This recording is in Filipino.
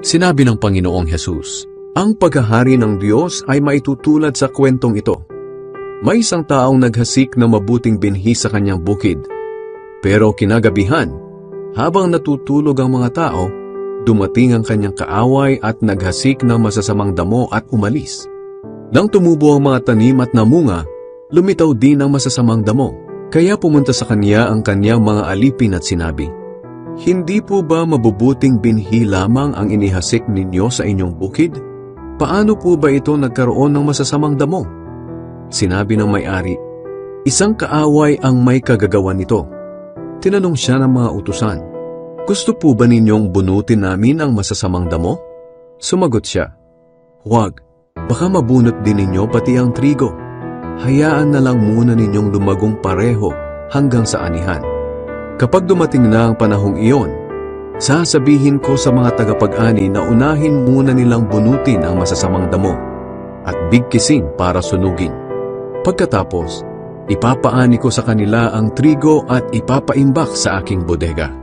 Sinabi ng Panginoong Hesus, Ang paghahari ng Diyos ay maitutulad sa kwentong ito. May isang taong naghasik na mabuting binhi sa kanyang bukid. Pero kinagabihan, habang natutulog ang mga tao, dumating ang kanyang kaaway at naghasik ng masasamang damo at umalis. Nang tumubo ang mga tanim at namunga, lumitaw din ang masasamang damo. Kaya pumunta sa kanya ang kanyang mga alipin at sinabi, Hindi po ba mabubuting binhi lamang ang inihasik ninyo sa inyong bukid? Paano po ba ito nagkaroon ng masasamang damo? Sinabi ng may-ari, Isang kaaway ang may kagagawan nito. Tinanong siya ng mga utusan, Gusto po ba ninyong bunutin namin ang masasamang damo? Sumagot siya, Huwag, baka mabunot din ninyo pati ang trigo. Hayaan na lang muna ninyong lumagong pareho hanggang sa anihan. Kapag dumating na ang panahong iyon, sasabihin ko sa mga tagapag-ani na unahin muna nilang bunutin ang masasamang damo at bigkisin para sunugin. Pagkatapos, ipapaani ko sa kanila ang trigo at ipapaimbak sa aking bodega.